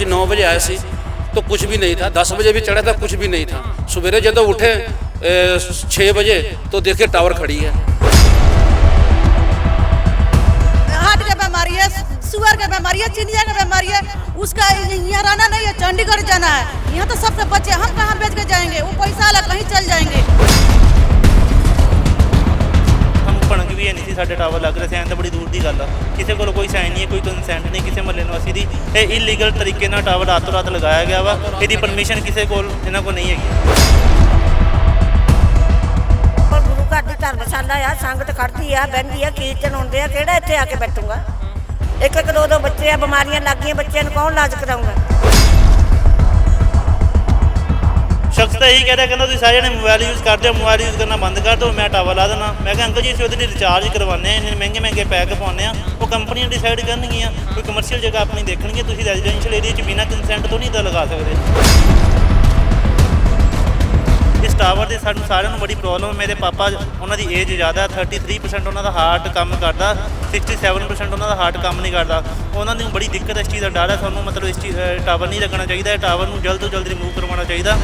ਅਸੀਂ 9 ਵਜੇ ਆਏ ਸੀ तो कुछ भी नहीं था 10 बजे भी चढ़ा था कुछ भी नहीं था सवेरे जब उठे छः बजे तो देखे टावर खड़ी है हार्ट की बीमारी है शुगर की बीमारी है चिनिया की बीमारी है उसका यहाँ रहना नहीं है चंडीगढ़ जाना है यहाँ तो सबसे बच्चे हम कहाँ बेच के जाएंगे वो पैसा वाला कहीं चल जाएंगे ਸਾਨੂੰ ਭਣਕ ਵੀ ਹੈ ਨਹੀਂ ਸੀ ਸਾਡੇ ਟਾਵਰ ਕੋਈ ਕੰਸੈਂਟ ਨਹੀਂ ਕਿਸੇ ਮਹੱਲੇ ਨਿਵਾਸੀ ਦੀ। ਇਹ ਇਲੀਗਲ ਤਰੀਕੇ ਨਾਲ ਟਾਵਰ ਰਾਤੋਂ ਰਾਤ ਲਗਾਇਆ ਗਿਆ ਵਾ। ਇਹਦੀ ਪਰਮਿਸ਼ਨ ਕਿਸੇ ਕੋਲ, ਇਹਨਾਂ ਕੋਲ ਨਹੀਂ ਹੈਗੀ। ਪਰ ਗੁਰੂ ਘਰ ਦੀ ਧਰਮਸ਼ਾਲਾ ਆ, ਸੰਗਤ ਖੜਦੀ ਆ, ਬਹਿੰਦੀ ਆ, ਕੀਰਤਨ ਹੁੰਦੇ ਆ, ਕਿਹੜਾ ਇੱਥੇ ਆ ਕੇ ਬੈਠੂਗਾ? ਇੱਕ ਇੱਕ ਦੋ ਦੋ ਬੱਚੇ ਆ, ਬਿਮਾਰੀਆਂ ਲੱਗ ਗਈਆਂ, ਬੱਚਿਆਂ ਨੂੰ ਕੌਣ ਇਲਾਜ ਕਰਾਊਗਾ? ਤਾਂ ਇਹੀ ਕਹਿੰਦਾ ਕਹਿੰਦਾ ਤੁਸੀਂ ਸਾਰੇ ਜਣੇ ਮੋਬਾਈਲ ਯੂਜ਼ ਕਰਦੇ ਹੋ ਮੋਬਾਈਲ ਯੂਜ਼ ਕਰਨਾ ਬੰਦ ਕਰ ਦਿਓ, ਮੈਂ ਟਾਵਰ ਲਾ ਦੇਣਾ ਮੈਂ ਕਿਹਾ, ਅੰਕਲ ਜੀ, ਅਸੀਂ ਉਹਦੇ ਲਈ ਰਿਚਾਰਜ ਕਰਵਾਉਂਦੇ ਆ ਇੰਨੇ ਮਹਿੰਗੇ ਮਹਿੰਗੇ ਪੈਕ ਪਾਉਂਦੇ ਆ ਉਹ ਕੰਪਨੀਆਂ ਡਿਸਾਈਡ ਕਰਨਗੀਆਂ, ਕੋਈ ਕਮਰਸ਼ੀਅਲ ਜਗ੍ਹਾ ਆਪਣੀ ਦੇਖਣਗੇ ਤੁਸੀਂ ਰੈਜ਼ੀਡੈਂਸ਼ੀਅਲ ਏਰੀਆ 'ਚ ਬਿਨਾਂ ਕੰਸੈਂਟ ਤੋਂ ਨਹੀਂ ਤਾਂ ਲਗਾ ਸਕਦੇ। ਇਸ ਟਾਵਰ ਦੇ ਸਾਨੂੰ ਸਾਰਿਆਂ ਨੂੰ ਬੜੀ ਪ੍ਰੋਬਲਮ ਹੈ ਮੇਰੇ ਪਾਪਾ, ਉਹਨਾਂ ਦੀ ਏਜ ਜ਼ਿਆਦਾ 33% ਉਹਨਾਂ ਦਾ ਹਾਰਟ ਕੰਮ ਕਰਦਾ 67% ਉਹਨਾਂ ਦਾ ਹਾਰਟ ਕੰਮ ਨਹੀਂ ਕਰਦਾ। ਉਹਨਾਂ ਨੂੰ ਬੜੀ ਦਿੱਕਤ, ਇਸ ਚੀਜ਼ ਦਾ ਡਰ ਹੈ, ਸਾਨੂੰ ਮਤਲਬ ਇਸ ਚੀਜ਼ ਟਾਵਰ ਨਹੀਂ ਲੱਗਣਾ ਚਾਹੀਦਾ, ਇਹ ਟਾਵਰ ਨੂੰ ਜਲਦ ਤੋਂ ਜਲਦ ਰਿਮੂਵ ਕਰਵਾਉਣਾ ਚਾਹੀਦਾ।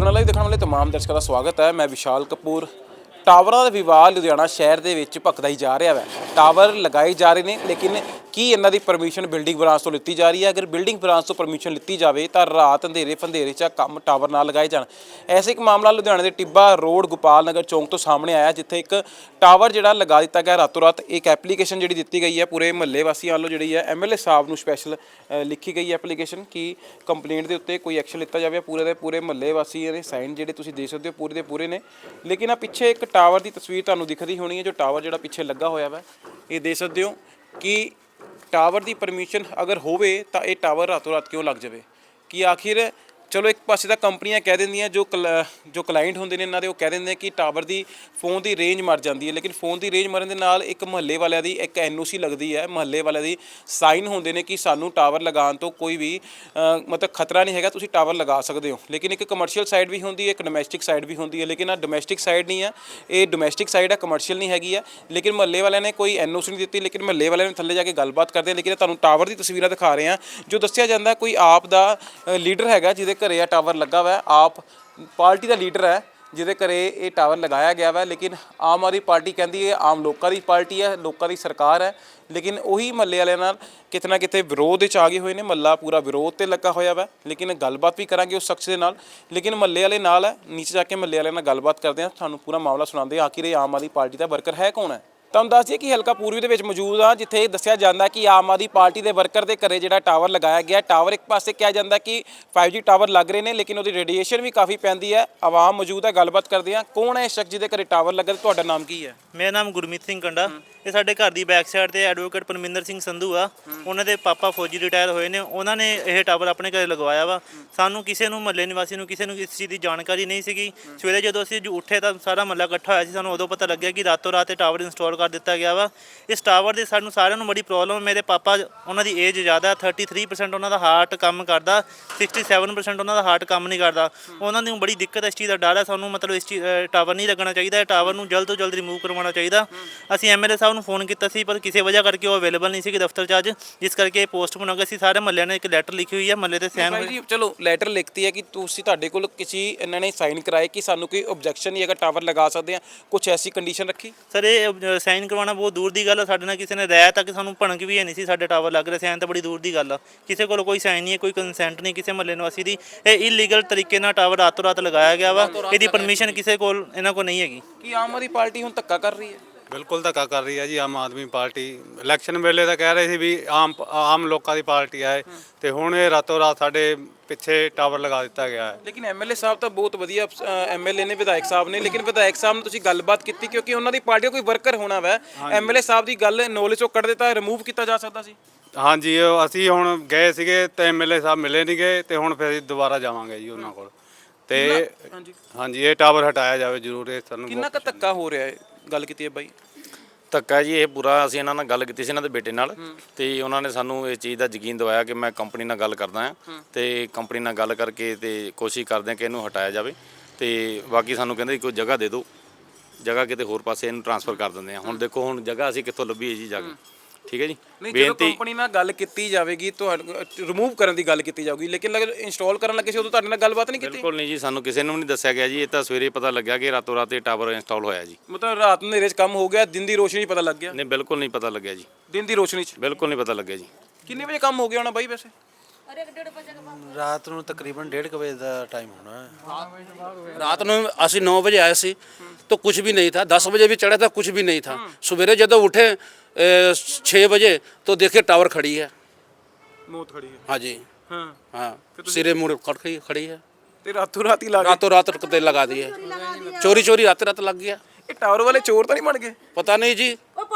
ਲੁਧਿਆਣਾ ਲਈ ਦੇਖਣ ਵਾਲੇ ਤਮਾਮ ਦਰਸ਼ਕਾਂ ਦਾ ਸਵਾਗਤ ਹੈ। ਮੈਂ ਵਿਸ਼ਾਲ ਕਪੂਰ। ਟਾਵਰਾਂ ਦਾ ਵਿਵਾਦ ਲੁਧਿਆਣਾ ਸ਼ਹਿਰ ਦੇ ਵਿੱਚ ਭਖਦਾ ਹੀ ਜਾ ਰਿਹਾ ਹੈ ਟਾਵਰ ਲਗਾਏ ਜਾ ਰਹੇ ਨੇ, ਲੇਕਿਨ ਕੀ ਇਹਨਾਂ ਦੀ ਪਰਮਿਸ਼ਨ ਬਿਲਡਿੰਗ ਬ੍ਰਾਂਚ ਤੋਂ ਲਿੱਤੀ ਜਾ ਰਹੀ ਹੈ? ਅਗਰ ਬਿਲਡਿੰਗ ਬ੍ਰਾਂਚ ਤੋਂ ਪਰਮਿਸ਼ਨ ਲਿੱਤੀ ਜਾਵੇ, ਤਾਂ ਰਾਤ ਅੰਧੇਰੇ ਫੰਧੇਰੇ 'ਚ ਕੰਮ ਟਾਵਰ ਨਾ ਲਗਾਏ ਜਾਣ। ਐਸੇ ਇੱਕ ਮਾਮਲਾ ਲੁਧਿਆਣਾ ਦੇ ਟਿੱਬਾ ਰੋਡ ਗੋਪਾਲ ਨਗਰ ਚੌਂਕ ਤੋਂ ਸਾਹਮਣੇ ਆਇਆ, ਜਿੱਥੇ ਇੱਕ ਟਾਵਰ ਜਿਹੜਾ ਲਗਾ ਦਿੱਤਾ ਗਿਆ ਰਾਤੋਂ ਰਾਤ। ਇੱਕ ਐਪਲੀਕੇਸ਼ਨ ਜਿਹੜੀ ਦਿੱਤੀ ਗਈ ਹੈ, ਪੂਰੇ ਮਹੱਲੇ ਵਾਸੀਆਂ ਵੱਲੋਂ ਜਿਹੜੀ ਹੈ ਐਮਐਲਏ ਸਾਹਿਬ ਨੂੰ ਸਪੈਸ਼ਲ ਲਿਖੀ ਗਈ ਐਪਲੀਕੇਸ਼ਨ ਕਿ ਕੰਪਲੇਂਟ ਦੇ ਉੱਤੇ ਕੋਈ ਐਕਸ਼ਨ ਲਿੱਤਾ ਜਾਵੇ, ਪੂਰੇ ਦੇ ਪੂਰੇ ਮਹੱਲੇ ਵਾਸੀ ਨੇ ਸਾਈਨ ਜਿਹੜੇ ਤੁਸੀਂ ਦੇ ਸਕਦੇ ਹੋ, ਪੂਰੇ ਦੇ ਪੂਰੇ ਨੇ। ਲੇਕਿਨ ਆ ਪਿੱਛੇ ਇੱਕ ਟਾਵਰ ਦੀ ਤਸਵੀਰ ਤੁਹਾਨੂੰ ਦਿਖਦੀ ਹੋਣੀ ਹੈ, ਜੋ ਟਾਵਰ ਜਿਹੜਾ ਪਿੱਛੇ ਲੱਗਾ ਹੋਇਆ ਵਾ, ਇਹ ਦੇ ਸਕਦੇ ਹੋ ਕਿ ਟਾਵਰ ਦੀ ਪਰਮਿਸ਼ਨ ਅਗਰ ਹੋਵੇ ਤਾਂ ਇਹ ਟਾਵਰ ਰਾਤੋਂ ਰਾਤ ਕਿਉਂ ਲੱਗ ਜਾਵੇ? ਕਿ ਆਖਿਰ ਪਾਸੇ ਤਾਂ ਕੰਪਨੀਆਂ ਕਹਿ ਦਿੰਦੀਆਂ ਜੋ ਕਲ- ਜੋ ਕਲਾਇੰਟ ਹੁੰਦੇ ਨੇ ਇਹਨਾਂ ਦੇ ਉਹ ਕਹਿ ਦਿੰਦੇ ਕਿ ਟਾਵਰ ਦੀ ਫੋਨ ਦੀ ਰੇਂਜ ਮਰ ਜਾਂਦੀ ਹੈ। ਲੇਕਿਨ ਫੋਨ ਦੀ ਰੇਂਜ ਮਰਨ ਦੇ ਨਾਲ ਇੱਕ ਮਹੱਲੇ ਵਾਲਿਆਂ ਦੀ ਇੱਕ ਐਨਓਸੀ ਲੱਗਦੀ ਹੈ। ਮਹੱਲੇ ਵਾਲਿਆਂ ਦੀ ਸਾਈਨ ਹੁੰਦੇ ਨੇ ਕਿ ਸਾਨੂੰ ਟਾਵਰ ਲਗਾਉਣ ਤੋਂ ਕੋਈ ਵੀ ਅ, ਮਤਲਬ ਖਤਰਾ ਨਹੀਂ ਹੈਗਾ ਤੁਸੀਂ ਟਾਵਰ ਲਗਾ ਸਕਦੇ ਹੋ। ਲੇਕਿਨ ਇੱਕ ਕਮਰਸ਼ੀਅਲ ਸਾਈਡ ਵੀ ਹੁੰਦੀ ਹੈ ਇੱਕ ਡੋਮੈਸਟਿਕ ਸਾਈਡ ਵੀ ਹੁੰਦੀ ਹੈ। ਲੇਕਿਨ ਆ ਡੋਮੈਸਟਿਕ ਸਾਈਡ ਨਹੀਂ ਹੈ ਇਹ ਡੋਮੈਸਟਿਕ ਸਾਈਡ ਹੈ ਕਮਰਸ਼ੀਅਲ ਨਹੀਂ ਹੈਗੀ ਹੈ ਲੇਕਿਨ ਮਹੱਲੇ ਵਾਲਿਆਂ ਨੇ ਕੋਈ ਐਨਓਸੀ ਨਹੀਂ ਦਿੱਤੀ ਲੇਕਿਨ ਮਹੱਲੇ ਵਾਲਿਆਂ ਨੇ ਥੱਲੇ ਜਾ ਕੇ ਗੱਲਬਾਤ ਕਰਦੇ ਆ। ਲੇਕਿਨ ਇਹ ਤੁਹਾਨੂੰ ਟਾਵਰ ਦੀ ਤਸਵੀਰਾਂ ਦਿਖਾ ਰਹੇ ਹਾਂ ਜੋ ਦੱਸਿਆ ਜਾਂਦਾ ਕੋਈ ਆਪ ਦਾ ਲੀਡਰ ਹੈਗਾ ਜਿਹਦੇ ਘਰੇ ਆ ਟਾਵਰ ਟਾਵਰ ਲੱਗਾ ਹੋਇਆ ਆਪ ਪਾਰਟੀ ਦਾ ਲੀਡਰ ਹੈ, ਜਿਹਦੇ ਘਰੇ ਇਹ ਟਾਵਰ ਲਗਾਇਆ ਗਿਆ ਵਾ ਲੇਕਿਨ ਆਮ ਆਦਮੀ ਪਾਰਟੀ ਕਹਿੰਦੀ ਹੈ, ਆਮ ਲੋਕਾਂ ਦੀ ਪਾਰਟੀ ਹੈ, ਲੋਕਾਂ ਦੀ ਸਰਕਾਰ ਹੈ। ਲੇਕਿਨ ਉਹੀ ਮਹੱਲੇ ਵਾਲਿਆਂ ਨਾਲ ਕਿਤੇ ਨਾ ਕਿਤੇ ਵਿਰੋਧ ਵਿੱਚ ਆ ਗਏ ਹੋਏ ਨੇ। ਮਹੱਲਾ ਪੂਰਾ ਵਿਰੋਧ ਤੇ ਲੱਗਾ ਹੋਇਆ ਵਾ। ਲੇਕਿਨ ਗੱਲਬਾਤ ਵੀ ਕਰਾਂਗੇ ਉਸ ਸ਼ਖਸ ਦੇ ਨਾਲ। ਲੇਕਿਨ ਮਹੱਲੇ ਵਾਲੇ ਨਾਲ ਹੈ। ਨੀਚੇ ਜਾ ਕੇ ਮਹੱਲੇ ਵਾਲਿਆਂ ਨਾਲ ਗੱਲਬਾਤ ਕਰਦੇ ਹਾਂ। ਤੁਹਾਨੂੰ ਪੂਰਾ ਮਾਮਲਾ ਸੁਣਾਉਂਦੇ ਹਾਂ। ਆਖਿਰ ਇਹ ਆਮ ਆਦਮੀ ਪਾਰਟੀ ਦਾ ਵਰਕਰ ਹੈ ਕੌਣ ਹੈ? ਤੁਹਾਨੂੰ ਦੱਸ ਦਈਏ ਕਿ ਹਲਕਾ ਪੂਰਬੀ ਦੇ ਵਿੱਚ ਮੌਜੂਦ ਆ, ਜਿੱਥੇ ਦੱਸਿਆ ਜਾਂਦਾ ਕਿ ਆਮ ਆਦਮੀ ਪਾਰਟੀ ਦੇ ਵਰਕਰ ਦੇ ਘਰੇ ਜਿਹੜਾ ਟਾਵਰ ਲਗਾਇਆ ਗਿਆ। ਟਾਵਰ ਇੱਕ ਪਾਸੇ ਕਿਹਾ ਜਾਂਦਾ ਕਿ 5G ਟਾਵਰ ਲੱਗ ਰਹੇ ਨੇ, ਲੇਕਿਨ ਉਹਦੀ ਰੇਡੀਏਸ਼ਨ ਵੀ ਕਾਫੀ ਪੈਂਦੀ ਹੈ। ਆਵਾਮ ਮੌਜੂਦ ਹੈ, ਗੱਲਬਾਤ ਕਰਦੇ ਆ ਕੌਣ ਹੈ ਇਹ ਸ਼ਖਸ ਜਿਹਦੇ ਘਰੇ ਟਾਵਰ ਲੱਗਾ ਤੇ ਤੁਹਾਡਾ ਨਾਮ ਕੀ ਹੈ? ਮੇਰਾ ਨਾਮ ਗੁਰਮੀਤ ਸਿੰਘ ਕੰਡਾ। ਇਹ ਸਾਡੇ ਘਰ ਦੀ ਬੈਕ ਸਾਈਡ ਤੇ ਐਡਵੋਕੇਟ ਪਰਮਿੰਦਰ ਸਿੰਘ ਸੰਧੂ ਆ। ਉਹਨਾਂ ਦੇ ਪਾਪਾ ਫੌਜੀ ਰਿਟਾਇਰ ਹੋਏ ਨੇ। ਉਹਨਾਂ ਨੇ ਇਹ ਟਾਵਰ ਆਪਣੇ ਘਰੇ ਲਗਵਾਇਆ ਵਾ। ਸਾਨੂੰ ਕਿਸੇ ਨੂੰ, ਮਹੱਲੇ ਨਿਵਾਸੀ ਨੂੰ ਕਿਸੇ ਨੂੰ ਇਸ ਚੀਜ਼ ਦੀ ਜਾਣਕਾਰੀ ਨਹੀਂ ਸੀਗੀ। ਸਵੇਰੇ ਜਦੋਂ ਅਸੀਂ ਉੱਠੇ ਤਾਂ ਸਾਰਾ ਮਹੱਲਾ ਇਕੱਠਾ ਹੋਇਆ ਸੀ। ਸਾਨੂੰ ਉਦੋਂ ਪਤਾ ਲੱਗਿਆ ਕਿ ਰਾਤੋਂ ਰਾਤ ਇਹ ਟਾਵਰ ਇੰਸਟਾਲ ਕਰ ਦਿੱਤਾ ਗਿਆ ਵਾ। ਇਸ ਟਾਵਰ ਦੇ ਸਾਨੂੰ ਸਾਰਿਆਂ ਨੂੰ ਬੜੀ ਪ੍ਰੋਬਲਮ ਹੈ ਮੇਰੇ ਪਾਪਾ ਉਹਨਾਂ ਦੀ ਏਜ ਜ਼ਿਆਦਾ 33% ਉਹਨਾਂ ਦਾ ਹਾਰਟ ਕੰਮ ਕਰਦਾ 67% ਉਹਨਾਂ ਦਾ ਹਾਰਟ ਕੰਮ ਨਹੀਂ ਕਰਦਾ। ਉਹਨਾਂ ਨੂੰ ਬੜੀ ਦਿੱਕਤ ਇਸ ਚੀਜ਼ ਦਾ ਡਰ ਹੈ ਸਾਨੂੰ ਮਤਲਬ ਇਸ ਟਾਵਰ ਨਹੀਂ ਲੱਗਣਾ ਚਾਹੀਦਾ। ਇਹ ਟਾਵਰ ਨੂੰ ਜਲਦ ਤੋਂ ਜਲਦ ਰਿਮੂਵ ਕਰਵਾਉਣਾ ਚਾਹੀਦਾ। ਅਸੀਂ ਐਮਐਲਏ ਸਾਹਿਬ ਨੂੰ ਫੋਨ ਕੀਤਾ ਸੀ ਪਰ ਕਿਸੇ ਵਜ੍ਹਾ ਕਰਕੇ ਉਹ ਅਵੇਲੇਬਲ ਨਹੀਂ ਸੀ ਦਫ਼ਤਰ 'ਚ ਅੱਜ। ਜਿਸ ਕਰਕੇ ਪੋਸਟਪੋਨ ਹੋ ਗਿਆ। ਸੀ ਸਾਰੇ ਮਹੱਲਿਆਂ ਨੇ ਇੱਕ ਲੈਟਰ ਲਿਖੀ ਹੋਈ ਹੈ ਮਹੱਲੇ ਤੇ ਸਾਈਨ ਭਾਈ ਜੀ ਚਲੋ ਲੈਟਰ ਲਿਖਤੀ ਹੈ ਕਿ ਤੁਸੀਂ ਤੁਹਾਡੇ ਕੋਲ ਕਿਸੇ ਇਹਨਾਂ ਨੇ ਸਾਈਨ ਕਰਾਏ ਕਿ ਸਾਨੂੰ ਕੋਈ ਆਬਜੈਕਸ਼ਨ ਨਹੀਂ ਹੈਗਾ ਟਾਵਰ ਲਗਾ ਸਕਦੇ ਆ ਕੁਝ ਐਸੀ ਕੰਡੀਸ਼ਨ ਰੱਖੀ? ਸਰ ਇਹ ਸਾਈਨ ਕਰਵਾਉਣਾ ਬਹੁਤ ਦੂਰ ਦੀ ਗੱਲ ਆ ਸਾਡੇ ਨਾਲ ਕਿਸੇ ਨੇ ਰਾਇ ਤੱਕ ਸਾਨੂੰ ਭਣਕ ਵੀ ਹੈ ਨਹੀਂ ਸੀ ਸਾਡੇ ਟਾਵਰ ਲੱਗ ਰਹੇ ਸੀ ਐਂ ਤਾਂ ਬੜੀ ਦੂਰ ਦੀ ਗੱਲ ਆ। ਕਿਸੇ ਕੋਲ ਕੋਈ ਸਾਈਨ ਨਹੀਂ ਹੈ ਕੋਈ ਕੰਸੈਂਟ ਨਹੀਂ ਕਿਸੇ ਮਹੱਲੇ ਨਿਵਾਸੀ ਦੀ। ਇਹ ਇਲੀਗਲ ਤਰੀਕੇ ਨਾਲ ਟਾਵਰ ਰਾਤੋਂ ਰਾਤ ਲਗਾਇਆ ਗਿਆ ਵਾ ਇਹਦੀ ਪਰਮਿਸ਼ਨ ਕਿਸੇ ਕੋਲ ਇਹਨਾਂ ਕੋਲ ਨਹੀਂ ਹੈਗੀ। ਕਿ ਆਮ ਆਦਮੀ ਪਾਰਟੀ ਹੁਣ ਧੱਕਾ ਕਰ ਰਹੀ ਹੈ? ਬਿਲਕੁਲ ਧੱਕਾ ਕਰ ਰਹੀ ਹੈ ਜੀ ਆਮ ਆਦਮੀ ਪਾਰਟੀ। ਇਲੈਕਸ਼ਨ ਵੇਲੇ ਤਾਂ ਕਹਿ ਰਹੇ ਸੀ ਵੀ ਆਮ ਆਮ ਲੋਕਾਂ ਦੀ ਪਾਰਟੀ ਹੈ ਤੇ ਹੁਣ ਇਹ ਰਾਤੋਂ ਰਾਤ ਸਾਡੇ ਪਿੱਛੇ ਟਾਵਰ ਲਗਾ ਦਿੱਤਾ ਗਿਆ ਹੈ। ਲੇਕਿਨ ਐਮਐਲਏ ਸਾਹਿਬ ਤਾਂ ਬਹੁਤ ਵਧੀਆ ਐਮਐਲਏ ਨੇ ਵਿਧਾਇਕ ਸਾਹਿਬ ਨੇ। ਲੇਕਿਨ ਵਿਧਾਇਕ ਸਾਹਿਬ ਨੂੰ ਤੁਸੀਂ ਗੱਲਬਾਤ ਕੀਤੀ ਕਿਉਂਕਿ ਉਹਨਾਂ ਦੀ ਪਾਰਟੀ ਦਾ ਕੋਈ ਵਰਕਰ ਹੋਣਾ ਵਾ। ਐਮਐਲਏ ਸਾਹਿਬ ਦੀ ਗੱਲ ਨੌਲੇਜ ਚੋਂ ਕੱਢ ਦਿੱਤਾ ਰਿਮੂਵ ਕੀਤਾ ਜਾ ਸਕਦਾ ਸੀ। ਹਾਂਜੀ ਅਸੀਂ ਹੁਣ ਗਏ ਸੀਗੇ ਤੇ ਐਮਐਲਏ ਸਾਹਿਬ ਮਿਲੇ ਨਹੀਂ ਗਏ ਤੇ ਹੁਣ ਫਿਰ ਦੁਬਾਰਾ ਜਾਵਾਂਗੇ ਜੀ ਉਹਨਾਂ ਕੋਲ। ਤੇ ਹਾਂਜੀ। ਹਾਂਜੀ ਇਹ ਟਾਵਰ ਹਟਾਇਆ ਜਾਵੇ ਜ਼ਰੂਰ ਇਹ ਸਾਨੂੰ ਕਿੰਨਾ ਕੁ ਧੱਕਾ ਹੋ। ਰਿਹਾ ਹੈ? ਗੱਲ ਕੀਤੀ ਹੈ ਬਾਈ। ਧੱਕਾ ਜੀ ਇਹ ਪੂਰਾ ਅਸੀਂ ਇਹਨਾਂ ਨਾਲ ਗੱਲ ਕੀਤੀ ਸੀ ਇਹਨਾਂ ਦੇ ਬੇਟੇ ਨਾਲ ਤੇ ਉਹਨਾਂ ਨੇ ਸਾਨੂੰ ਇਹ ਚੀਜ਼ ਦਾ ਯਕੀਨ ਦਿਵਾਇਆ ਕਿ ਮੈਂ ਕੰਪਨੀ ਨਾਲ ਗੱਲ ਕਰਦਾ ਹਾਂ ਤੇ ਕੰਪਨੀ ਨਾਲ ਗੱਲ ਕਰਕੇ ਤੇ ਕੋਸ਼ਿਸ਼ ਕਰਦੇ ਹਾਂ ਕਿ ਇਹਨੂੰ ਹਟਾਇਆ ਜਾਵੇ ਤੇ ਬਾਕੀ ਸਾਨੂੰ ਕਹਿੰਦੇ ਕੋਈ ਜਗ੍ਹਾ ਦੇ ਦਿਓ। ਜਗ੍ਹਾ ਕਿਤੇ ਹੋਰ ਪਾਸੇ ਇਹਨੂੰ ਟ੍ਰਾਂਸਫਰ ਕਰ ਦਿੰਦੇ ਆ ਹੁਣ ਦੇਖੋ ਹੁਣ ਜਗ੍ਹਾ ਅਸੀਂ ਕਿੱਥੋਂ ਲੱਭੀ ਹੈ ਜੀ ਜਗ੍ਹਾ ਠੀਕ ਹੈ ਜੀ ਨਹੀਂ ਜਦੋਂ ਕੰਪਨੀ ਨਾਲ ਗੱਲ ਕੀਤੀ ਜਾਵੇਗੀ ਤੁਹਾਨੂੰ ਰਿਮੂਵ ਕਰਨ ਦੀ ਗੱਲ ਕੀਤੀ ਜਾਊਗੀ ਲੇਕਿਨ ਲਗ ਇੰਸਟਾਲ ਕਰਨ ਲੱਗੇ ਸੀ ਉਦੋਂ ਤੁਹਾਡੇ ਨਾਲ ਗੱਲਬਾਤ ਨਹੀਂ ਕੀਤੀ ਬਿਲਕੁਲ ਨਹੀਂ ਜੀ ਸਾਨੂੰ ਕਿਸੇ ਨੂੰ ਵੀ ਨਹੀਂ ਦੱਸਿਆ ਗਿਆ ਜੀ ਇਹ ਤਾਂ ਸਵੇਰੇ ਪਤਾ ਲੱਗਿਆ ਕਿ ਰਾਤੋਂ ਰਾਤ ਇਹ ਟਾਵਰ ਇੰਸਟਾਲ ਹੋਇਆ ਜੀ ਮਤਲਬ ਰਾਤ ਨੂੰ ਹਨੇਰੇ 'ਚ ਕੰਮ ਹੋ ਗਿਆ ਦਿਨ ਦੀ ਰੋਸ਼ਨੀ 'ਚ ਪਤਾ ਲੱਗ ਗਿਆ ਨਹੀਂ ਬਿਲਕੁਲ ਨਹੀਂ ਪਤਾ ਲੱਗਿਆ ਜੀ ਦਿਨ ਦੀ ਰੋਸ਼ਨੀ 'ਚ ਬਿਲਕੁਲ ਨਹੀਂ ਪਤਾ ਲੱਗਿਆ ਜੀ ਕਿੰਨੇ ਵਜੇ ਕੰਮ ਹੋ ਗਿਆ ਹੋਣਾ ਬਾਈ ਵੈਸੇ ਰਾਤ ਨੂੰ ਤਕਰੀਬਨ 1:30 ਵਜੇ ਦਾ ਟਾਈਮ ਹੋਣਾ ਹੈ रात में अस्सी नौ बजे आए सी तो कुछ भी नहीं था दस बजे भी चढ़ा था कुछ भी नहीं था सवेरे जब उठे छः बजे तो देखे टावर खड़ी है ਮੌਤ ਖੜੀ ਹੈ हाँ जी ਹਾਂ हाँ सिरे मुड़ खड़ी खड़ी है ਤੇ ਰਾਤੋਂ ਰਾਤ ਹੀ ਲੱਗ ਗਏ रातों रात कते लगा दिए चोरी चोरी रात रात लग गया ਇਹ ਟਾਵਰ ਵਾਲੇ ਚੋਰ ਤਾਂ ਨਹੀਂ ਬਣ गए पता नहीं जी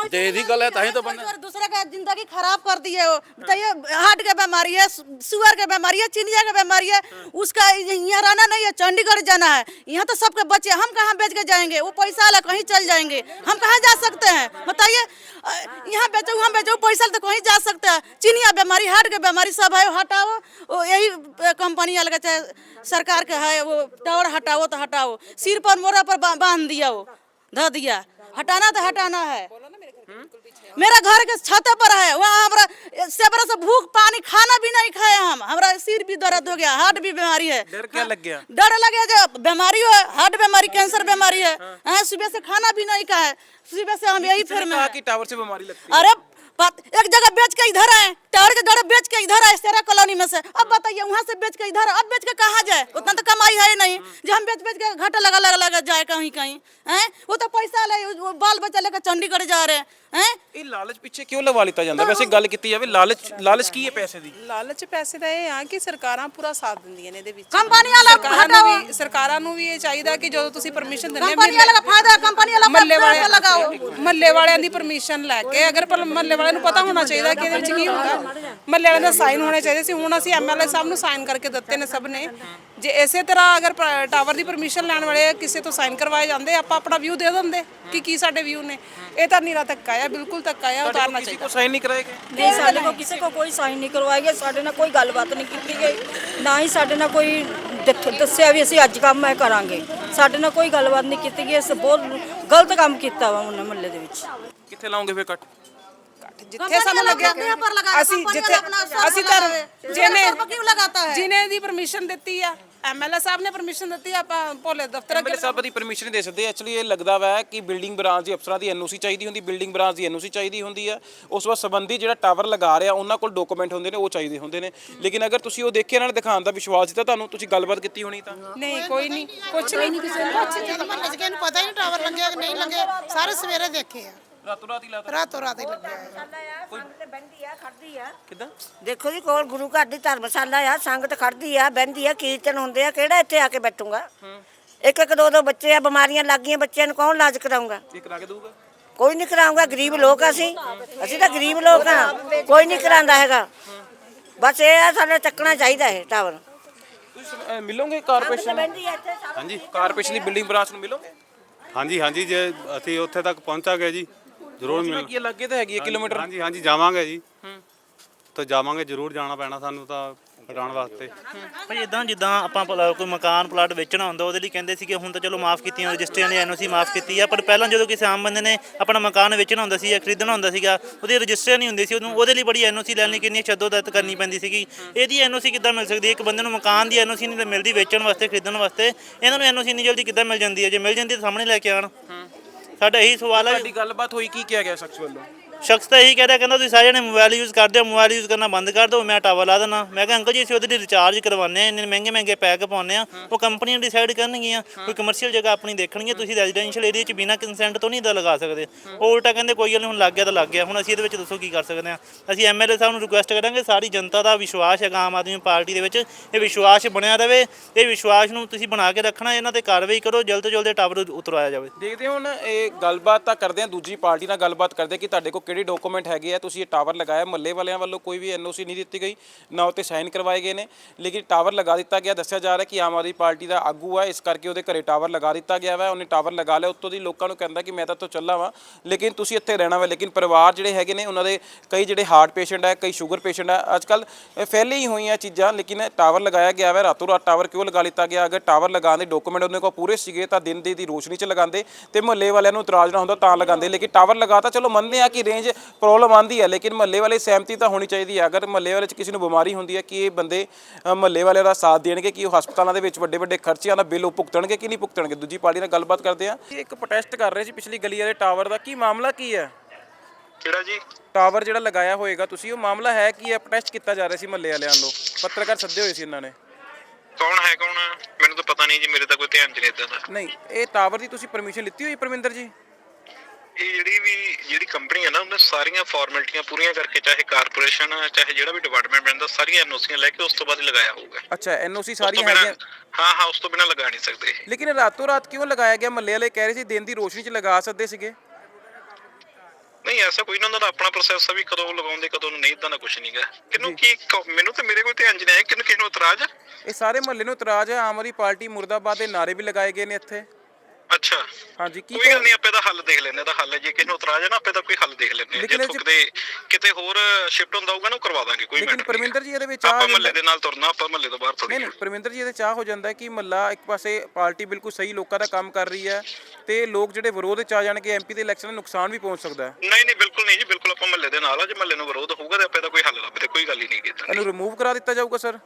जे यदि गल है ताही तो बंद दूसरे का ज़िंदगी खराब कर दी है बताइए हार्ट की बीमारी है शुगर की बीमारी है चिनिया की बीमारी है उसका यहाँ रहना नहीं है चंडीगढ़ जाना है। यहाँ तो सबके बच्चे हम कहाँ बेच के जाएँगे? वो पैसा वाला कहीं चल जाएँगे। हम कहाँ जा सकते हैं? बताइए यहाँ बेचो वहाँ बेचो पैसा तो कहीं जा सकते हैं। चिनिया बीमारी हार्ट की बीमारी सब है हटाओ। यही कंपनी वाले का चाहे सरकार का है वो टावर हटाओ तो हटाओ। सिर पर मोरा पर बाँध दिया वो धो दिया। हटाना तो हटाना है। मेरा घर के छत पर है वहाँ हमारा सेबरा से भूख पानी खाना भी नहीं खाए हम। हमारा सिर भी दर्द हो गया हार्ट भी बीमारी है। डर क्या लग गया? डर लगे जो बीमारी है हार्ट बीमारी कैंसर बीमारी है। हाँ, सुबह से खाना भी नहीं खाए सुबह से हम यही फिर में हैं। टावर से बीमारी लगती है? अरे बात, एक जगह बेच के इधर आए टावर के जगह बेच के इधर आए सेरा कॉलोनी में से। अब बताइए, वहाँ से बेच के इधर, अब बेच के कहा जाए? उतना तो कमाई है नहीं, जो हम बेच बेच के घाटा लगा लगा लगा जाए कहीं कहीं है? वो तो पैसा ले बाल बच्चा लेकर चंडीगढ़ जा रहे हैं। ਹੈ? ਇਹ ਲਾਲਚ ਪਿੱਛੇ ਕਿਉਂ ਲਵਾ ਲਿੱਤਾ ਜਾਂਦਾ? ਵੈਸੇ ਗੱਲ ਕੀਤੀ ਜਾਵੇ ਲਾਲਚ ਲਾਲਚ ਕੀ ਹੈ ਪੈਸੇ ਦੀ? ਲਾਲਚ ਪੈਸੇ ਦਾ ਇਹ ਆ ਕਿ ਸਰਕਾਰਾਂ ਪੂਰਾ ਸਾਥ ਦਿੰਦੀਆਂ ਨੇ ਇਹਦੇ ਵਿੱਚ। ਕੰਪਨੀਆਂ ਵਾਲਾ ਸਰਕਾਰਾਂ ਵੀ ਸਰਕਾਰਾਂ ਨੂੰ ਵੀ ਇਹ ਚਾਹੀਦਾ ਕਿ ਜਦੋਂ ਤੁਸੀਂ ਪਰਮਿਸ਼ਨ ਦਿੰਦੇ ਕੰਪਨੀ ਵਾਲਾ ਫਾਇਦਾ ਕੰਪਨੀ ਵਾਲਾ ਮੱਲੇ ਵਾਲਿਆਂ ਲਗਾਓ। ਮੱਲੇ ਵਾਲਿਆਂ ਦੀ ਪਰਮਿਸ਼ਨ ਲੈ ਕੇ ਅਗਰ ਮੱਲੇ ਵਾਲਿਆਂ ਨੂੰ ਪਤਾ ਹੋਣਾ ਚਾਹੀਦਾ ਕਿ ਇਹਦੇ ਵਿੱਚ ਕੀ ਹੁੰਦਾ। ਮੱਲੇ ਵਾਲਿਆਂ ਦਾ ਸਾਈਨ ਹੋਣਾ ਚਾਹੀਦਾ ਸੀ। ਹੁਣ ਅਸੀਂ ਐਮਐਲਏ ਸਾਹਿਬ ਨੂੰ ਸਾਈਨ ਕਰਕੇ ਦਿੱਤੇ ਨੇ ਸਭ ਨੇ। ਜੇ ਇਸੇ ਤਰ੍ਹਾਂ ਅਗਰ ਟਾਵਰ ਦੀ ਪਰਮਿਸ਼ਨ ਲੈਣ ਵਾਲੇ ਕਿਸੇ ਤੋਂ ਸਾਈਨ ਕਰਵਾਏ ਜਾਂਦੇ ਆਪਾਂ ਆਪਣਾ ਵਿਊ ਦੇ ਦਿੰਦੇ ਕਿ ਕੀ ਸਾਡੇ ਵਿਊ ਨੇ। ਇਹ ਤਾਂ ਨਿਰਾ ਤੱਕ ਆ। ਬਿਲਕੁਲ ਧੱਕਾ ਆ ਉਤਾਰਨਾ किसी ਚਾਹੀਦਾ को साइन नहीं कराएगा ਨਹੀਂ ਸਾਡੇ ਕੋਲ ਕਿਸੇ ਕੋ ਕੋਈ ਸਾਈਨ ਨਹੀਂ ਕਰਵਾਇਆ ਗਿਆ ਸਾਡੇ ਨਾਲ ਕੋਈ ਗੱਲਬਾਤ ਨਹੀਂ ਕੀਤੀ ਗਈ ਨਾ ਹੀ ਸਾਡੇ ਨਾਲ ਕੋਈ ਦੱਸ- ਦੱਸਿਆ ਵੀ ਅਸੀਂ ਅੱਜ ਕੰਮ ਇਹ ਕਰਾਂਗੇ ਸਾਡੇ ਨਾਲ ਕੋਈ ਗੱਲਬਾਤ ਨਹੀਂ ਕੀਤੀ ਗਈ ਇਸ ਬਹੁਤ ਗਲਤ ਕੰਮ ਕੀਤਾ ਵਾ ਉਹਨੇ ਮਹੱਲੇ ਦੇ ਵਿੱਚ ਕਿੱਥੇ ਲਾਉਂਗੇ ਫਿਰ ਕੱਟ ਜਿੱਥੇ ਸਾਨੂੰ ਲੱਗਿਆ ਅਸੀਂ ਜਿੱਥੇ ਅਸੀਂ ਤਾਂ ਜਿਹਨੇ क्यों लगाता है ਜਿਹਨੇ ਦੀ ਪਰਮਿਸ਼ਨ ਦਿੱਤੀ ਆ ਐਮਐਲਏ ਸਾਹਿਬ ਨੇ ਪਰਮਿਸ਼ਨ ਦਿੱਤੀ ਆਪਾਂ ਭੋਲੇ ਦਫ਼ਤਰ ਅੱਗੇ ਐਮਐਲਏ ਸਾਹਿਬ ਦੀ ਪਰਮਿਸ਼ਨ ਦੇ ਸਕਦੇ ਐਕਚੁਅਲੀ ਇਹ ਲੱਗਦਾ ਵਾ ਕਿ ਬਿਲਡਿੰਗ ਬ੍ਰਾਂਚ ਦੇ ਅਫਸਰਾਂ ਦੀ ਐਨਓਸੀ ਚਾਹੀਦੀ ਹੁੰਦੀ ਬਿਲਡਿੰਗ ਬ੍ਰਾਂਚ ਦੀ ਐਨਓਸੀ ਚਾਹੀਦੀ ਹੁੰਦੀ ਆ। ਉਸ ਵਾਰ ਸੰਬੰਧੀ ਜਿਹੜਾ ਟਾਵਰ ਲਗਾ ਰਿਹਾ ਉਹਨਾਂ ਕੋਲ ਡਾਕੂਮੈਂਟ ਹੁੰਦੇ ਨੇ ਉਹ ਚਾਹੀਦੇ ਹੁੰਦੇ ਨੇ। ਲੇਕਿਨ ਅਗਰ ਤੁਸੀਂ ਉਹ ਦੇਖੇ ਇਹਨਾਂ ਨੇ ਦਿਖਾਉਣ ਦਾ ਵਿਸ਼ਵਾਸ ਦਿੱਤਾ ਤੁਹਾਨੂੰ ਤੁਸੀਂ ਗੱਲਬਾਤ ਕੀਤੀ ਹੋਣੀ ਤਾਂ? ਨਹੀਂ ਕੋਈ ਨਹੀਂ ਕੁਝ ਨਹੀਂ ਕਿਸੇ ਨੂੰ। ਪਤਾ ਹੀ ਨਹੀਂ ਟਾਵਰ ਲੱਗਿਆ ਕਿ ਨਹੀਂ ਲੱਗਿਆ ਸਾਰੇ ਸਵੇਰੇ ਦੇਖੇ ਆ। ਰਾਤੋਂ ਰਾਤ ਹੀ ਲਾਤਾ। ਰਾਤੋਂ ਰਾਤ ਹੀ ਲੱਗਿਆ। ਹੈ ਬੰਦੀ ਆ ਖੜਦੀ ਆ। ਕਿਦਾਂ? ਦੇਖੋ ਜੀ ਕੋਲ ਗੁਰੂ ਘਰ ਦੀ ਧਰਮਸ਼ਾਲਾ ਆ ਸੰਗਤ ਖੜਦੀ ਆ ਬਹਿੰਦੀ ਆ ਕੀਰਤਨ ਹੁੰਦੇ ਆ ਕਿਹੜਾ ਇੱਥੇ ਆ ਕੇ ਬੈਠੂਗਾ? ਇੱਕ ਇੱਕ ਦੋ ਦੋ ਬੱਚੇ ਆ ਬਿਮਾਰੀਆਂ ਲੱਗ ਗਈਆਂ ਬੱਚਿਆਂ ਨੂੰ ਕੌਣ ਇਲਾਜ ਕਰਾਊਗਾ? ਇਹ ਕਰਾ ਕੇ ਦਊਗਾ? ਕੋਈ ਨਹੀਂ ਕਰਾਊਗਾ ਗਰੀਬ ਲੋਕ ਆ ਅਸੀਂ। ਅਸੀਂ ਤਾਂ ਗਰੀਬ ਲੋਕ ਆ ਕੋਈ ਨਹੀਂ ਕਰਾਉਂਦਾ ਹੈਗਾ। ਬਸ ਇਹ ਆ ਸਾਡੇ ਚੱਕਣਾ ਚਾਹੀਦਾ ਹੈ ਟਾਵਰ ਤੁਸੀਂ ਅਹ, ਮਿਲੋਗੇ ਕਾਰਪੋਰੇਸ਼ਨ ਬਹਿੰਦੀ ਆ ਇੱਥੇ ਸਭ ਹਾਂਜੀ। ਕਾਰਪੋਰੇਸ਼ਨ ਦੀ ਬਿਲਡਿੰਗ ਬ੍ਰਾਂਚ ਨੂੰ ਮਿਲੋਗੇ? ਹਾਂਜੀ ਹਾਂਜੀ ਜੇ ਅਸੀਂ ਉੱਥੇ ਤੱਕ ਪਹੁੰਚਾਂਗੇ ਜੀ ਜ਼ਰੂਰ ਮਿਲ। ਕੀ ਲੱਗੇ ਤਾਂ ਹੈਗੀ ਹੈ ਕਿਲੋਮੀਟਰ। ਹਾਂਜੀ ਹਾਂਜੀ ਜਾਵਾਂਗੇ ਜੀ। ਤਾਂ ਜਾਵਾਂਗੇ ਜ਼ਰੂਰ ਜਾਣਾ ਪੈਣਾ ਸਾਨੂੰ ਤਾਂ ਹਟਾਉਣ ਵਾਸਤੇ। ਭਾਈ ਇਦਾਂ ਜਿੱਦਾਂ ਆਪਾਂ ਪਲਾ- ਕੋਈ ਮਕਾਨ ਪਲਾਟ ਵੇਚਣਾ ਹੁੰਦਾ ਉਹਦੇ ਲਈ ਕਹਿੰਦੇ ਸੀ ਕਿ ਹੁਣ ਤਾਂ ਚਲੋ ਮਾਫ ਕੀਤੀਆਂ ਰਜਿਸਟਰੀਆਂ ਨੇ ਐਨਓਸੀ ਮਾਫ ਕੀਤੀ ਆ ਪਰ ਪਹਿਲਾਂ ਜਦੋਂ ਕਿਸੇ ਆਮ ਬੰਦੇ ਨੇ ਆਪਣਾ ਮਕਾਨ ਵੇਚਣਾ ਹੁੰਦਾ ਸੀ ਜਾਂ ਖਰੀਦਣਾ ਹੁੰਦਾ ਸੀਗਾ ਉਹਦੀ ਰਜਿਸਟਰੀ ਨਹੀਂ ਹੁੰਦੀ ਸੀ ਉਹਨੂੰ ਉਹਦੇ ਲਈ ਬੜੀ ਐਨਓਸੀ ਲੈਣ ਲਈ ਕਿੰਨੀ ਸ਼ੱਦੋਦਤ ਕਰਨੀ ਪੈਂਦੀ ਸੀਗੀ। ਇਹਦੀ ਐਨਓਸੀ ਕਿੱਦਾਂ ਮਿਲ ਸਕਦੀ ਹੈ? ਇੱਕ ਬੰਦੇ ਨੂੰ ਮਕਾਨ ਦੀ ਐਨਓਸੀ ਨਹੀਂ ਤਾਂ ਮਿਲਦੀ ਵੇਚਣ ਵਾਸਤੇ ਖਰੀਦਣ ਵਾਸਤੇ ਇਹਨਾਂ ਨੂੰ ਐਨਓਸੀ ਇੰਨੀ ਜਲਦੀ ਕਿੱਦਾਂ ਮਿਲ ਜਾਂਦੀ ਹੈ? ਜੇ ਮਿਲ ਜਾਂਦੀ ਤਾਂ ਸਾਹਮਣੇ ਲੈ ਕੇ ਆਣ ਸਾਡਾ ਇਹੀ ਸਵਾਲ ਹੈ ਤੁਹਾਡੀ ਗੱਲਬਾਤ ਹੋਈ ਕੀ ਕਿਹਾ ਗਿਆ ਸ਼ਖਸ ਵੱਲੋਂ? ਸ਼ਖਸ ਤਾਂ ਇਹੀ ਕਹਿ ਰਿਹਾ, ਕਹਿੰਦਾ ਤੁਸੀਂ ਸਾਰੇ ਜਣੇ ਮੋਬਾਈਲ ਯੂਜ਼ ਕਰਦੇ ਹੋ ਮੋਬਾਈਲ ਯੂਜ਼ ਕਰਨਾ ਬੰਦ ਕਰ ਦਿਓ, ਮੈਂ ਟਾਵਰ ਲਾ ਦੇਣਾ ਮੈਂ ਕਿਹਾ, ਅੰਕਲ ਜੀ, ਅਸੀਂ ਉਹਦੇ ਲਈ ਰਿਚਾਰਜ ਕਰਵਾਉਂਦੇ ਹਾਂ, ਇੰਨੇ ਮਹਿੰਗੇ ਮਹਿੰਗੇ ਪੈਕ ਪਾਉਂਦੇ ਆ ਉਹ ਕੰਪਨੀਆਂ ਡਿਸਾਈਡ ਕਰਨਗੀਆਂ, ਕੋਈ ਕਮਰਸ਼ੀਅਲ ਜਗ੍ਹਾ ਆਪਣੀ ਦੇਖਣਗੀਆਂ, ਤੁਸੀਂ ਰੈਜ਼ੀਡੈਂਸ਼ੀਅਲ ਏਰੀਆ 'ਚ ਬਿਨਾਂ ਕੰਸੈਂਟ ਤੋਂ ਨਹੀਂ ਇਦਾਂ ਲਗਾ ਸਕਦੇ। ਉਹ ਉਲਟਾ ਕਹਿੰਦੇ, ਕੋਈ ਗੱਲ ਹੁਣ ਲੱਗ ਗਿਆ ਤਾਂ ਲੱਗ ਗਿਆ। ਹੁਣ ਅਸੀਂ ਇਹਦੇ ਵਿੱਚ ਦੱਸੋ ਕੀ ਕਰ ਸਕਦੇ ਆ ਅਸੀਂ ਐਮਐਲਏ ਸਾਹਿਬ ਨੂੰ ਰਿਕੁਐਸਟ ਕਰਾਂਗੇ, ਸਾਰੀ ਜਨਤਾ ਦਾ ਵਿਸ਼ਵਾਸ ਹੈਗਾ ਆਮ ਆਦਮੀ ਪਾਰਟੀ ਦੇ ਵਿੱਚ। ਇਹ ਵਿਸ਼ਵਾਸ ਬਣਿਆ ਰਹੇ ਇਹ ਵਿਸ਼ਵਾਸ ਨੂੰ ਤੁਸੀਂ ਬਣਾ ਕੇ ਰੱਖਣਾ, ਇਹਨਾਂ ਤੇ ਕਾਰਵਾਈ ਕਰੋ, ਜਲਦ ਤੋਂ ਜਲਦ ਇਹ ਟਾਵਰ ਉਤਰਵਾਇਆ ਜਾਵੇ। ਦੇਖਦੇ ਹਾਂ ਹੁਣ ਇਹ ਗੱਲਬਾਤ ਤਾਂ ਕਰਦੇ ਹਾਂ, ਦੂਜੀ ਪਾਰਟੀ ਨਾਲ ਗੱਲਬਾਤ ਕਰਦੇ ਕਿ ਤੁਹਾਡੇ ਕੋਲ ਕਿਹੜੀ ਜਿਹੜੀ ਡਾਕੂਮੈਂਟ ਹੈਗੇ ਆ, ਤੁਸੀਂ ਇਹ ਟਾਵਰ ਲਗਾਇਆ ਮੱਲੇ ਵਾਲਿਆਂ ਵੱਲੋਂ ਕੋਈ ਵੀ ਐਨਓਸੀ ਨਹੀਂ ਦਿੱਤੀ ਗਈ, ਨਾ ਉੱਤੇ ਸਾਈਨ ਕਰਵਾਏ ਗਏ ਨੇ, ਲੇਕਿਨ ਟਾਵਰ ਲਗਾ ਦਿੱਤਾ ਗਿਆ, ਦੱਸਿਆ ਜਾ ਰਿਹਾ ਕਿ ਆਮ ਆਦਮੀ ਪਾਰਟੀ ਦਾ ਆਗੂ ਹੈ ਇਸ ਕਰਕੇ ਉਹਦੇ ਘਰੇ ਟਾਵਰ ਲਗਾ ਦਿੱਤਾ ਗਿਆ ਵਾ, ਉਹਨੇ ਟਾਵਰ ਲਗਾ ਲਿਆ, ਉੱਤੋਂ ਦੀ ਲੋਕਾਂ ਨੂੰ ਕਹਿੰਦਾ ਕਿ ਮੈਂ ਤਾਂ ਇੱਥੋਂ ਚੱਲਾ ਵਾਂ, ਲੇਕਿਨ ਤੁਸੀਂ ਇੱਥੇ ਰਹਿਣਾ ਵਾ, ਲੇਕਿਨ ਪਰਿਵਾਰ ਜਿਹੜੇ ਹੈਗੇ ਨੇ, ਉਹਨਾਂ ਦੇ ਕਈ ਜਿਹੜੇ ਹਾਰਟ ਪੇਸ਼ੈਂਟ ਹੈ ਕਈ ਸ਼ੂਗਰ ਪੇਸ਼ੈਂਟ ਹੈ ਅੱਜ ਕੱਲ ਫੈਲੀ ਹੀ ਹੋਈਆਂ ਚੀਜ਼ਾਂ, ਲੇਕਿਨ ਟਾਵਰ ਲਗਾਇਆ ਗਿਆ ਵਾ ਰਾਤੋਂ ਰਾਤ ਟਾਵਰ ਕਿਉਂ ਲਗਾ ਲਿੱਤਾ ਗਿਆ, ਅਗਰ ਟਾਵਰ ਲਗਾਉਣ ਦੇ ਡਾਕੂਮੈਂਟ ਉਹਨਾਂ ਕੋਲ ਪੂਰੇ ਸੀਗੇ, ਤਾਂ ਦਿਨ ਦੀ ਰੋਸ਼ਨੀ 'ਚ ਲਗਾਉਂਦੇ, ਤੇ ਮਹੱਲੇ ਵਾਲਿਆਂ ਨੂੰ ਇਤਰਾਜ਼ ਨਾ ਹੁੰਦਾ, ਤਾਂ ਲਗਾਉਂਦੇ, ਲੇਕਿਨ ਟਾਵਰ ਲਗਾਤਾ ਚਲੋ ਮੰਨਦੇ ਆ ਕਿ ਰੇਂਜ ਪ੍ਰੋਬਲਮ ਆਂਦੀ ਹੈ ਲੇਕਿਨ ਮੁਹੱਲੇ ਵਾਲੇ ਸਹਿਮਤੀ ਤਾਂ ਹੋਣੀ ਚਾਹੀਦੀ ਹੈ। ਅਗਰ ਮੁਹੱਲੇ ਵਾਲੇ 'ਚ ਕਿਸੇ ਨੂੰ ਬਿਮਾਰੀ ਹੁੰਦੀ ਹੈ ਕਿ ਇਹ ਬੰਦੇ ਮੁਹੱਲੇ ਵਾਲਿਆਂ ਦਾ ਸਾਥ ਦੇਣਗੇ ਕਿ ਉਹ ਹਸਪਤਾਲਾਂ ਦੇ ਵਿੱਚ ਵੱਡੇ ਵੱਡੇ ਖਰਚਿਆਂ ਦਾ ਬਿੱਲ ਉਹ ਭੁਗਤਣਗੇ ਕਿ ਨਹੀਂ ਭੁਗਤਣਗੇ? ਦੂਜੀ ਪਾਰਟੀ ਨਾਲ ਗੱਲਬਾਤ ਕਰਦੇ ਆ ਇੱਕ ਪ੍ਰੋਟੈਸਟ ਕਰ ਰਹੇ ਸੀ ਪਿਛਲੀ ਗਲੀ ਵਾਲੇ ਟਾਵਰ ਦਾ। ਕੀ ਮਾਮਲਾ ਕੀ ਹੈ? ਕਿਹੜਾ ਜੀ? ਟਾਵਰ ਜਿਹੜਾ ਲਗਾਇਆ ਹੋਏਗਾ ਤੁਸੀਂ ਉਹ ਮਾਮਲਾ ਹੈ ਕੀ ਹੈ ਪ੍ਰੋਟੈਸਟ ਕੀਤਾ ਜਾ ਰਿਹਾ ਸੀ ਮੁਹੱਲੇ ਵਾਲਿਆਂ ਵੱਲੋਂ? ਪੱਤਰਕਾਰ ਸੱਦੇ ਹੋਏ ਸੀ ਇਹਨਾਂ ਨੇ। ਕੌਣ ਹੈ ਕੌਣ? ਮੈਨੂੰ ਤਾਂ ਪਤਾ ਨਹੀਂ ਜੀ ਮੇਰੇ ਤਾਂ ਕੋਈ ਧਿਆਨ ਚ ਨਹੀਂ ਇਦਾਂ ਦਾ। ਨਹੀਂ ਇਹ ਟਾਵਰ ਦੀ ਤੁਸੀਂ ਪਰਮਿਸ਼ਨ ਲਿੱਤੀ ਹੋਈ ਪਰਮਿੰਦਰ ਜੀ? ਇਹ ਜਿਹੜੀ ਵੀ ਜਿਹੜੀ ਕੰਪਨੀ ਹੈ ਨਾ ਉਹਨੇ ਸਾਰੀਆਂ ਫਾਰਮੈਲਿਟੀਆਂ ਪੂਰੀਆਂ ਕਰਕੇ ਚਾਹੇ ਕਾਰਪੋਰੇਸ਼ਨ ਚਾਹੇ ਜਿਹੜਾ ਵੀ ਡਿਪਾਰਟਮੈਂਟ ਬਣਦਾ ਸਾਰੀਆਂ ਐਨਓਸੀਆਂ ਲੈ ਕੇ ਉਸ ਤੋਂ ਬਾਅਦ ਹੀ ਲਗਾਇਆ ਹੋਊਗਾ। ਅੱਛਾ ਐਨਓਸੀ ਸਾਰੀਆਂ ਹੈਗੀਆਂ? ਹਾਂ ਹਾਂ ਉਸ ਤੋਂ ਬਿਨਾ ਲਗਾ ਨਹੀਂ ਸਕਦੇ। ਲੇਕਿਨ ਰਾਤੋਂ ਰਾਤ ਕਿਉਂ ਲਗਾਇਆ ਗਿਆ? ਮੱਲੇ ਵਾਲੇ ਕਹਿ ਰਹੇ ਸੀ ਦਿਨ ਦੀ ਰੋਸ਼ਨੀ 'ਚ ਲਗਾ ਸਕਦੇ ਸੀਗੇ। ਨਹੀਂ ਐਸਾ ਕੋਈ ਨਾ ਉਹਨਾਂ ਦਾ ਆਪਣਾ ਪ੍ਰੋਸੈਸ ਆ ਵੀ ਕਦੋਂ ਲਗਾਉਂਦੇ ਕਦੋਂ ਨਹੀਂ ਇਦਾਂ ਦਾ ਕੁਝ ਨਹੀਂਗਾ। ਕਿਨੂੰ ਕੀ ਮੈਨੂੰ ਤੇ ਮੇਰੇ ਕੋਈ ਧਿਆਨ ਨਹੀਂ ਆਇਆ ਕਿਨੂੰ ਕਿਸ ਨੂੰ ਇਤਰਾਜ਼ ਆ? ਇਹ ਸਾਰੇ ਮਹੱਲੇ ਨੂੰ ਇਤਰਾਜ਼ ਹੈ ਆਮ ਆਦਮੀ ਪਾਰਟੀ ਮੁਰਦਾਬਾਦ ਦੇ ਨਾਰੇ ਵੀ ਲਗਾਏ ਗਏ ਨੇ ਇੱਥੇ। ਅੱਛਾ। ਹਾਂਜੀ ਕੀ ਕੋਈ ਗੱਲ ਨਹੀਂ ਆਪੇ ਦਾ ਹੱਲ ਦੇਖ ਲੈਣੇ ਦਾ ਹੱਲ ਹੈ। ਜੇ ਕਿਸੇ ਨੂੰ ਇਤਰਾਜ਼ ਹੈ ਨਾ ਆਪੇ ਦਾ ਕੋਈ ਹੱਲ ਦੇਖ ਲੈਣੇ ਜੇ ਲੇਕਿਨ 'ਚ- ਕਿਤੇ ਹੋਰ ਸ਼ਿਫਟ ਹੁੰਦਾ ਹੋਊਗਾ ਨਾ ਉਹ ਕਰਵਾ ਦਾਂਗੇ ਕੋਈ ਲੇਕਿਨ ਮੈਟਰ ਪਰਮਿੰਦਰ ਜੀ ਇਹਦੇ ਵਿੱਚ ਆ ਆਪਾਂ ਮਹੱਲੇ ਦੇ ਨਾਲ ਤੁਰਨਾ ਆਪਾਂ ਮਹੱਲੇ ਤੋਂ ਬਾਹਰ ਥੋੜੀ ਨਹੀਂ ਨਹੀਂ ਪਰਮਿੰਦਰ ਜੀ ਇਹਦੇ ਚਾਹ ਹੋ ਜਾਂਦਾ ਹੈ ਕਿ ਮੱਲਾ ਇੱਕ ਪਾਸੇ ਪਾਰਟੀ ਬਿਲਕੁਲ ਸਹੀ ਲੋਕਾਂ ਦਾ ਕੰਮ ਕਰ ਰਹੀ ਹੈ ਤੇ ਲੋਕ ਜਿਹੜੇ ਵਿਰੋਧ ਚ ਆ ਜਾਣਗੇ ਐਮਪੀ ਦੇ ਇਲੈਕਸ਼ਨ ਨੂੰ ਨੁਕਸਾਨ ਵੀ ਪਹੁੰਚ ਸਕਦਾ ਹੈ। ਨਹੀਂ ਨਹੀਂ ਬਿਲਕੁਲ ਨਹੀਂ ਜੀ ਬਿਲਕੁਲ ਆਪਾਂ ਮਹੱਲੇ ਦੇ ਨਾਲ ਆ ਜੇ ਮਹੱਲੇ ਨੂੰ ਵਿਰੋਧ ਹੋਊਗਾ ਤੇ ਆਪੇ ਦਾ ਕੋਈ ਹੱਲ ਲੱਭਦੇ ਕੋਈ ਗੱਲ ਹੀ ਨਹੀਂ ਕੀਤੀ ਇਹਨੂੰ ਰਿਮੂਵ ਕਰਾ ਦਿੱਤਾ ਜਾਊਗਾ ਸਰ?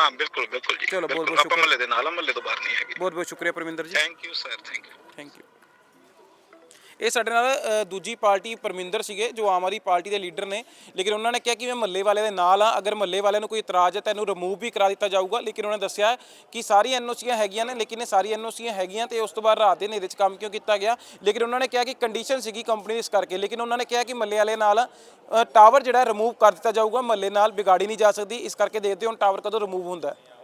ਹਾਂ ਬਿਲਕੁਲ ਬਿਲਕੁਲ ਜੀ ਚਲੋ, ਬਹੁਤ ਬਹੁਤ ਆਪਾਂ ਸ਼ੁਕਰੀਆ। ਮਹੱਲੇ ਦੇ ਨਾਲ ਆ ਮਹੱਲੇ ਤੋਂ ਬਾਹਰ ਨਹੀਂ ਹੈਗੇ। ਬਹੁਤ ਬਹੁਤ ਸ਼ੁਕਰੀਆ Parminder ji. Thank you sir thank you thank you ਇਹ ਸਾਡੇ ਨਾਲ ਅ, ਦੂਜੀ ਪਾਰਟੀ ਪਰਮਿੰਦਰ ਸੀਗੇ ਜੋ ਆਮ ਆਦਮੀ ਪਾਰਟੀ ਦੇ ਲੀਡਰ ਨੇ। ਲੇਕਿਨ ਉਹਨਾਂ ਨੇ ਕਿਹਾ ਕਿ ਮੈਂ ਮੱਲੇ ਵਾਲਿਆਂ ਦੇ ਨਾਲ ਆ ਅਗਰ ਮੱਲੇ ਵਾਲਿਆਂ ਨੂੰ ਕੋਈ ਇਤਰਾਜ਼ ਹੈ ਤਾਂ ਇਹਨੂੰ ਰਿਮੂਵ ਵੀ ਕਰਾ ਦਿੱਤਾ ਜਾਊਗਾ। ਲੇਕਿਨ ਉਹਨਾਂ ਨੇ ਦੱਸਿਆ ਕਿ ਸਾਰੀ ਐਨਓਸੀਆਂ ਹੈਗੀਆਂ ਨੇ ਲੇਕਿਨ ਇਹ ਸਾਰੀ ਐਨਓਸੀਆਂ ਹੈਗੀਆਂ ਤੇ ਉਸ ਤੋਂ ਬਾਅਦ ਰਾਤ ਦੇ ਹਨੇਰੇ 'ਚ ਕੰਮ ਕਿਉਂ ਕੀਤਾ ਗਿਆ? ਲੇਕਿਨ ਉਹਨਾਂ ਨੇ ਕਿਹਾ ਕਿ ਕੰਡੀਸ਼ਨ ਸੀਗੀ ਕੰਪਨੀ ਇਸ ਕਰਕੇ। ਲੇਕਿਨ ਉਹਨਾਂ ਨੇ ਕਿਹਾ ਕਿ ਮੱਲੇ ਵਾਲੇ ਨਾਲ ਅ, ਟਾਵਰ ਜਿਹੜਾ ਰਿਮੂਵ ਕਰ ਦਿੱਤਾ ਜਾਊਗਾ। ਮੱਲੇ ਨਾਲ ਵਿਗਾੜੀ ਨਹੀਂ ਜਾ ਸਕਦੀ। ਇਸ ਕਰਕੇ ਦੇਖਦੇ ਹਾਂ ਹੁਣ ਟਾਵਰ ਕਦੋਂ ਰਿਮੂਵ ਹੁੰਦਾ ਹੈ।